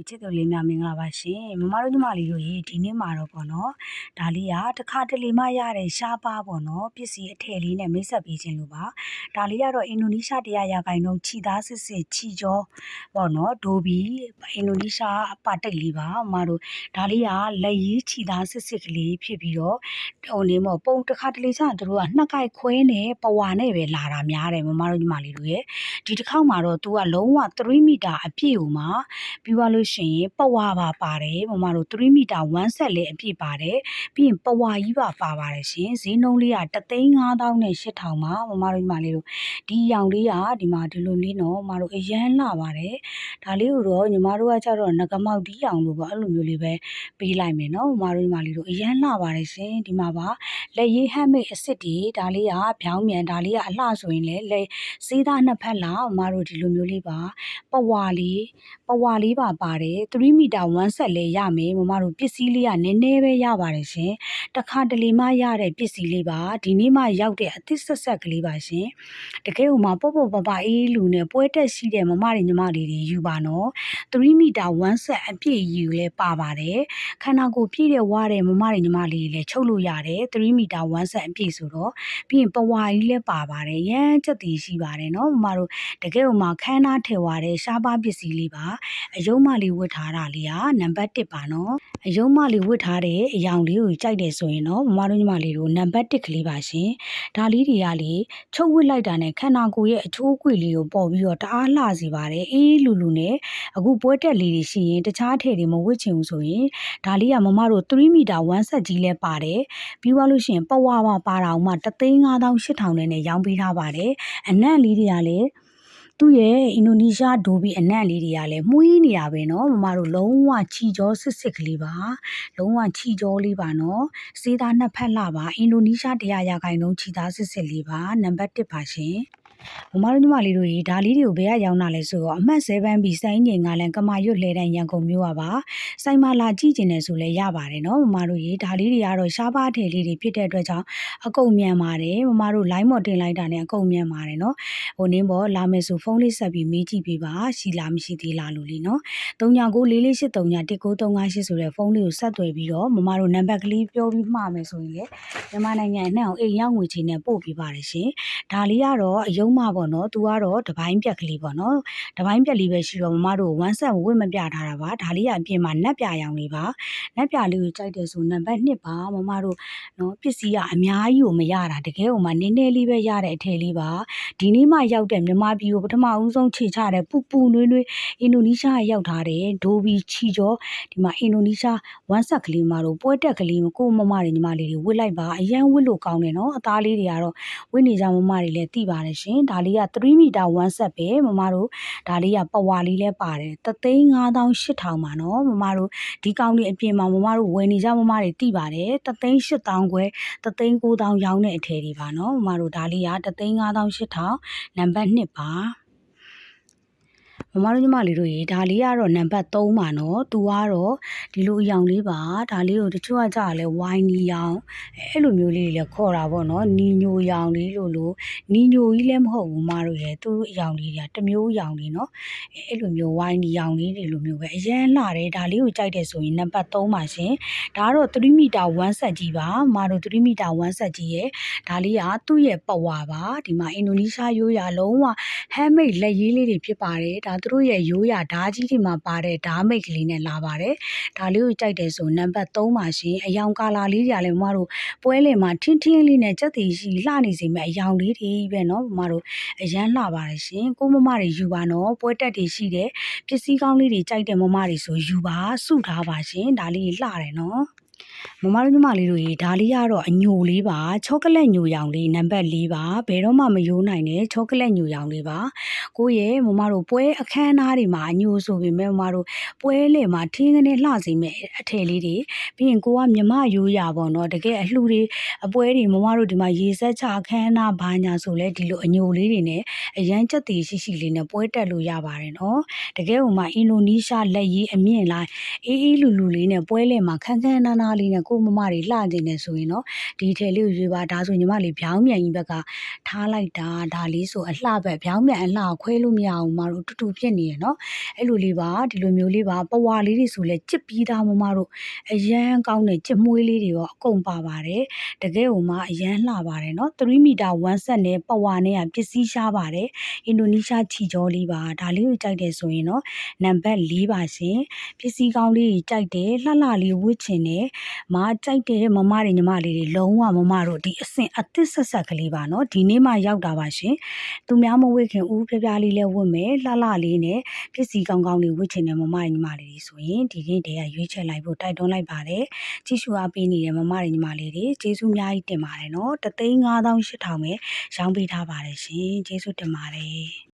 ဒီချစ်တော်လေးများမင်္ဂလာပါရှင်မမတို့ညီမလေးတို့ရေဒီနေ့မှာတော့ပေါ့နော်ဒါလေးကတစ်ခါတလေမှရတဲ့ရှားပါပေါ့နော်ပစ္စည်းအထည်လေးနဲ့မိတ်ဆက်ပေးခြင်းလို့ပါဒါလေးကတော့အင်ဒိုနီးရှားတရားရာခိုင်နှုန်းခြိသားစစ်စစ်ခြိကြောပေါ့နော်ဒိုဘီအင်ဒိုနီးရှားအပါတိတ်လေးပါမမတို့ဒါလေးကလက်ရည်ခြိသားစစ်စစ်ကလေးဖြစ်ပြီးတော့ဟိုနေမောပုံတစ်ခါတလေကျရင်တို့ကနှစ်ကိုက်ခွဲနဲ့ပဝါနဲ့ပဲလာတာများတယ်မမတို့ညီမလေးတို့ရဲ့ဒီတစ်ခေါက်မှာတော့သူကလုံးဝ3မီတာအပြည့်ကိုမှပြီးသွားလို့ရှိရင်ပဝါပါပါတယ်မမတို့3မီတာ1ဆက်လေးအပြည့်ပါတယ်ပြီးရင်ပဝါကြီးပါပါပါတယ်ရှင်ဈေးနှုန်းလေးက3,5000နဲ့8,000ပါမမတို့ညီမလေးတို့ဒီရောင်လေးကဒီမှာဒီလိုလေးနော်မမတို့အရန်လှပါတယ်ဒါလေးကိုတော့ညီမတို့ကကြတော့ငကမောက်ဒီရောင်လို့ပေါ့အဲ့လိုမျိုးလေးပဲပေးလိုက်မယ်နော်မမတို့ညီမလေးတို့အရန်လှပါတယ်ရှင်ဒီမှာပါလက်ရေးဟမ်းမိတ်အစ်စ်တွေဒါလေးကဗျောင်းမြန်ဒါလေးကအလှဆိုရင်လည်းလက်စေးသားနှစ်ဖက်လာမမတို့ဒီလိုမျိုးလေးပါပဝါလေးပဝါလေးပါပါတယ်3မီတာ1ဆက်လေးရမယ်မမတို့ပစ္စည်းလေးကနည်းနည်းပဲရပါတယ်ရှင်တခါတလေမှရတဲ့ပစ္စည်းလေးပါဒီနေ့မှရောက်တဲ့အသစ်ဆက်ဆက်ကလေးပါရှင်တကယ်ဟိုမှာပေါ့ပေါ့ပပအေးလူနဲ့ပွဲတက်ရှိတဲ့မမတွေညီမတွေတွေယူပါနော်3မီတာ1ဆက်အပြည့်ယူလဲပါပါတယ်ခန္ဓာကိုယ်ပြည့်တဲ့ဝါတဲ့မမတွေညီမလေးတွေလည်းချုပ်လို့ရတယ်3မီတာ1ဆက်အပြည့်ဆိုတော့ပြီးရင်ပဝါကြီးလည်းပါပါတယ်ရမ်းချက်တည်ရှိပါတယ်နော်မမတို့တကယ်ဟိုမှာခန်းသားထဲဝါတဲ့ရှားပါပစ္စည်းလေးပါအယုံမလေးဝတ်ထားတာလေးကနံပါတ်1ပါနော်အယုံမလေးဝတ်ထားတဲ့အယောင်လေးကိုကြိုက်တယ်ဆိုရင်တော့မမတို့ညီမလေးတို့နံပါတ်1ကလေးပါရှင်ဒါလေးတွေကလေချုပ်ဝတ်လိုက်တာနဲ့ခန္ဓာကိုယ်ရဲ့အချိုးအကွေလေးကိုပေါ်ပြီးတော့တအားလှစေပါတယ်အေးလူလူနဲ့အခုပွဲတက်လေးတွေရှိရင်တခြားထည်တွေမဝတ်ချင်ဘူးဆိုရင်ဒါလေးကမမတို့3မီတာ1ဆက်ကြီးလဲပါတယ်ပြီးသွားလို့ရှိရင်ပဝါပါပါတာအောင်မှ3,5000 8000နဲ့ရောင်းပေးထားပါတယ်အနံ့လေးတွေကလည်း သူ့ရဲ့အင်ဒိုနီးရှားဒိုဘီအနံ့လေးတွေကလည်းမှုီးနေတာပဲเนาะမမတို့လုံးဝချီကြောစစ်စစ်ကလေးပါလုံးဝချီကြောလေးပါเนาะစေးသားနှစ်ဖက်လှပါအင်ဒိုနီးရှားတရားရာခိုင်နှုန်းချီသားစစ်စစ်လေးပါနံပါတ်1ပါရှင် မမတို့ညီမလေးတို့ရေဒါလေးတွေကိုဘယ်ကရောင်းတာလဲဆိုတော့အမှတ်7ဘီစိုင်းငင်ကလည်းကမာရွတ်လှဲတန်းရန်ကုန်မြို့ကပါစိုင်းမလာကြည့်ကျင်တယ်ဆိုလဲရပါတယ်နော်မမတို့ရေဒါလေးတွေကတော့ရှားပါးထည်လေးတွေဖြစ်တဲ့အတွက်ကြောင့်အကုန်မြန်ပါတယ်မမတို့ line မော်တင်လိုက်တာနဲ့အကုန်မြန်ပါတယ်နော်ဟိုနင်းပေါ်လာမယ်ဆိုဖုန်းလေးဆက်ပြီးမေးကြည့်ပေးပါရှိလားမရှိသေးလားလို့လीနော်3994483938ဆိုတဲ့ဖုန်းလေးကိုဆက်သွယ်ပြီးတော့မမတို့နံပါတ်ကလေးပြောပြီးမှားမယ်ဆိုရင်လေမြန်မာနိုင်ငံအနှံ့အောင်အိမ်ရောက်ငွေချေနဲ့ပို့ပေးပါတယ်ရှင်ဒါလေးကတော့အယုံမပေါ့နော်သူကတော့တပိုင်းပြက်ကလေးပေါ့နော်တပိုင်းပြက်လေးပဲရှိတော့မမတို့1ဆက်ဝတ်မပြထားတာပါဒါလေးကအပြင်မှာနက်ပြရောင်လေးပါနက်ပြလေးကိုကြိုက်တယ်ဆိုနံပါတ်1ပါမမတို့နော်ပစ္စည်းကအများကြီးကိုမရတာတကယ်ဟိုမှာနည်းနည်းလေးပဲရတဲ့အထည်လေးပါဒီနေ့မှရောက်တဲ့မြန်မာပြည်ကိုပထမဦးဆုံးခြေချတဲ့ပူပူနွေးနွေးအင်ဒိုနီးရှားရောက်ထားတဲ့ဒိုဘီချီကျော်ဒီမှာအင်ဒိုနီးရှားဝမ်ဆက်ကလေးမတို့ပွဲတက်ကလေးကိုမမတွေညီမလေးတွေဝစ်လိုက်ပါအရန်ဝစ်လို့ကောင်းတယ်နော်အသားလေးတွေကတော့ဝစ်နေကြမမတွေလည်းသိပါတယ်ရှင်ဒါလေးက3မီတာ1ဆက်ပဲမမတို့ဒါလေးကပဝါလေးလည်းပါတယ်3သိန်း5800ပါနော်မမတို့ဒီကောင်းလေးအပြင်မှာမမတို့ဝယ်နေကြမမတွေသိပါတယ်3သိန်း8000ခွဲ3သိန်း9000ရောင်းတဲ့အထည်တွေပါနော်မမတို့ဒါလေးက3သိန်း5800နံပါတ်1ပါ မမတို့ညီမလေးတို့ရေဒါလေးကတော့နံပါတ်3ပါနော်သူကတော့ဒီလိုအယောင်လေးပါဒါလေးကိုတချို့ကကြာလဲဝိုင်းနီယောင်အဲ့လိုမျိုးလေးတွေလည်းခေါ်တာပေါ့နော်နီညိုယောင်လေးလို့လို့နီညိုကြီးလည်းမဟုတ်ဘူးမတို့ရဲ့သူ့အယောင်လေးတွေကတစ်မျိုးအယောင်လေးနော်အဲ့လိုမျိုးဝိုင်းနီယောင်လေးတွေလိုမျိုးပဲအရန်လှတယ်ဒါလေးကိုကြိုက်တယ်ဆိုရင်နံပါတ်3ပါရှင်ဒါကတော့3မီတာ1ဆက်ကြီးပါမတို့3မီတာ1ဆက်ကြီးရဲ့ဒါလေးကသူ့ရဲ့ပဝါပါဒီမှာအင်ဒိုနီးရှားရိုးရာလုံးဝ handmade လက်ရေးလေးတွေဖြစ်ပါတယ်ဒါသူတို့ရဲ့ရိုးရာဓာကြီးတွေမှာပါတဲ့ဓာမိတ်ကလေးနဲ့လာပါတယ်ဒါလေးကိုကြိုက်တယ်ဆိုနံပါတ်3ပါရှင်အယောင်ကာလာလေးတွေကလည်းမမတို့ပွဲလင်မှာထင်းထင်းလေးနဲ့ကြက်တီရှိလှနေစေမဲ့အယောင်လေးတွေပဲเนาะမမတို့အရန်လှပါတယ်ရှင်ကိုမမတွေယူပါနော်ပွဲတက်တွေရှိတဲ့ပစ္စည်းကောင်းလေးတွေကြိုက်တဲ့မမတွေဆိုယူပါစုထားပါရှင်ဒါလေးလှတယ်เนาะ မမတို့ညီမလေးတို့ရေဒါလေးကတော့အညိုလေးပါချောကလက်ညိုရောင်လေးနံပါတ်၄ပါဘယ်တော့မှမယိုးနိုင်တဲ့ချောကလက်ညိုရောင်လေးပါကိုရဲ့မမတို့ပွဲအခမ်းအနားတွေမှာအညိုဆိုပေမဲ့မမတို့ပွဲလေမှာထင်းကနေလှစေမဲ့အထည်လေးတွေပြီးရင်ကိုကမြမရိုးရပေါ့နော်တကယ်အလှူတွေအပွဲတွေမမတို့ဒီမှာရေဆက်ချအခမ်းအနားဘာညာဆိုလဲဒီလိုအညိုလေးတွေနဲ့အရန်ချက်တည်ရှိရှိလေးနဲ့ပွဲတက်လို့ရပါတယ်နော်တကယ်ဟိုမှာအင်ဒိုနီးရှားလက်ရေးအမြင့်လိုက်အေးအေးလူလူလေးနဲ့ပွဲလေမှာခန်းခန်းနားနာသားလေးနဲ့ကိုယ့်မမတွေလှကျင်နေဆိုရင်တော့ဒီအထည်လေးကိုရွေးပါဒါဆိုညီမလေးဗျောင်းမြန်ကြီးဘက်ကထားလိုက်တာဒါလေးဆိုအလှပဲဗျောင်းမြန်အလှကိုခွဲလို့မရအောင်မမတို့တူတူဖြစ်နေရနော်အဲ့လိုလေးပါဒီလိုမျိုးလေးပါပဝါလေးတွေဆိုလဲကြစ်ပြီးသားမမတို့အရန်ကောင်းတဲ့ကြစ်မွေးလေးတွေရောအကုန်ပါပါတယ်တကယ်ဟိုမှာအရန်လှပါတယ်နော်3မီတာ1ဆက်နဲ့ပဝါနဲ့ကပစ္စည်းရှားပါတယ်အင်ဒိုနီးရှားချီကြောလေးပါဒါလေးကိုကြိုက်တယ်ဆိုရင်တော့နံပါတ်4ပါရှင်ပစ္စည်းကောင်းလေးကြီးကြိုက်တယ်လှလှလေးဝတ်ချင်တယ်မကြိုက်တဲ့မမတွေညီမလေးတွေလုံးဝမမတို့ဒီအစင်အသစ်ဆက်ဆက်ကလေးပါနော်ဒီနေ့မှရောက်တာပါရှင်သူများမဝတ်ခင်ဦးဖျားဖျားလေးလဲဝတ်မယ်လှလှလေးနဲ့ပစ္စည်းကောင်းကောင်းလေးဝတ်ချင်တဲ့မမတွေညီမလေးတွေဆိုရင်ဒီနေ့တည်းကရွေးချယ်လိုက်ဖို့တိုက်တွန်းလိုက်ပါတယ်ကြည့်ရှုအားပေးနေတဲ့မမတွေညီမလေးတွေကျေးဇူးအများကြီးတင်ပါတယ်နော်တသိန်း5800ပဲရောင်းပေးထားပါတယ်ရှင်ကျေးဇူးတင်ပါတယ်